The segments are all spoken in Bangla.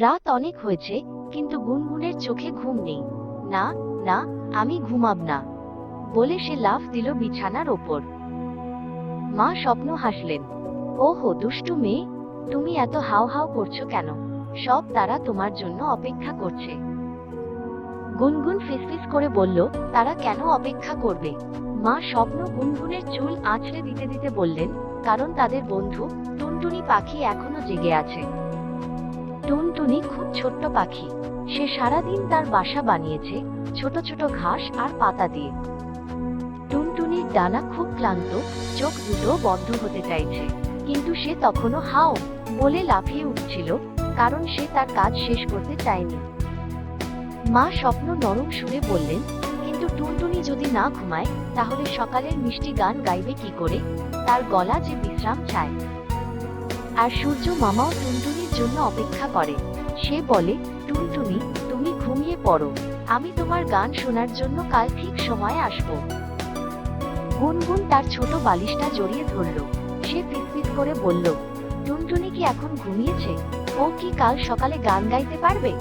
রাত অনেক হয়েছে, কিন্তু গুনগুনের চোখে ঘুম নেই। না না, আমি ঘুমাব না, বলে সে লাফ দিল বিছানার ওপর। মা স্বপ্ন হাসলেন। ওহো, দুষ্টু মেয়ে, তুমি এত হাও হাও করছ কেন? সব তারা তোমার জন্য অপেক্ষা করছে। গুনগুন ফিসফিস করে বলল, তারা কেন অপেক্ষা করবে? মা স্বপ্ন গুনগুনের চুল আঁচড়ে দিতে দিতে বললেন, কারণ তাদের বন্ধু, টুনটুনি পাখি এখনও জেগে আছে। টুনটুনি খুব ছোট্ট পাখি। সে সারাদিন তার বাসা বানিয়েছে, ছোট ছোট ঘাস আর পাতা দিয়ে। টুনটুনির ডানা খুব ক্লান্ত, চোখ দুটো বন্ধ হতে চাইছে। কিন্তু সে তখনও হাও বলে লাফিয়ে উঠছিল, কারণ সে তার কাজ শেষ করতে চায়নি। মা স্বপ্ন নরম সুরে বললেন, কিন্তু টুনটুনি যদি না ঘুমায়, তাহলে সকালের মিষ্টি গান গাইবে কি করে? তার গলা যে বিশ্রাম চায়। আর সূর্য মামাও টুনটুনির জন্য অপেক্ষা করে। সে বলে, টুনটুনি, তুমি ঘুমিয়ে পড়ো। আমি তোমার গান শোনার জন্য কাল ঠিক সময়ে আসব। গুনগুন তার ছোট বালিশটা জড়িয়ে ধরল। সে ফিসফিস করে বলল, টুনটুনি কি এখন ঘুমিয়েছে? ও কি কাল সকালে গান গাইতে পারবে?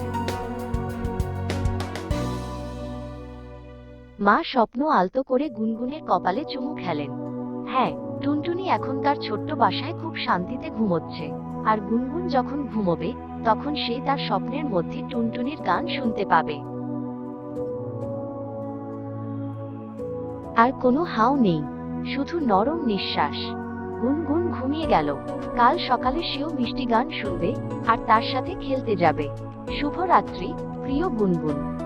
মা স্বপ্ন আলতো করে গুনগুনের কপালে চুমু খেলেন। হ্যাঁ টুনটুনি এখন তার ছোট্ট বাসায় খুব শান্তিতে ঘুমোচ্ছে। আর গুনগুন যখন ঘুমোবে, তখন সে তার স্বপ্নের মধ্যে টুনটুনির গান শুনতে পাবে। আর কোনো হাও নেই, শুধু নরম নিঃশ্বাস। গুনগুন ঘুমিয়ে গেল। কাল সকালে সেও মিষ্টি গান শুনবে, আর তার সাথে খেলতে যাবে। শুভরাত্রি, প্রিয় গুনগুন।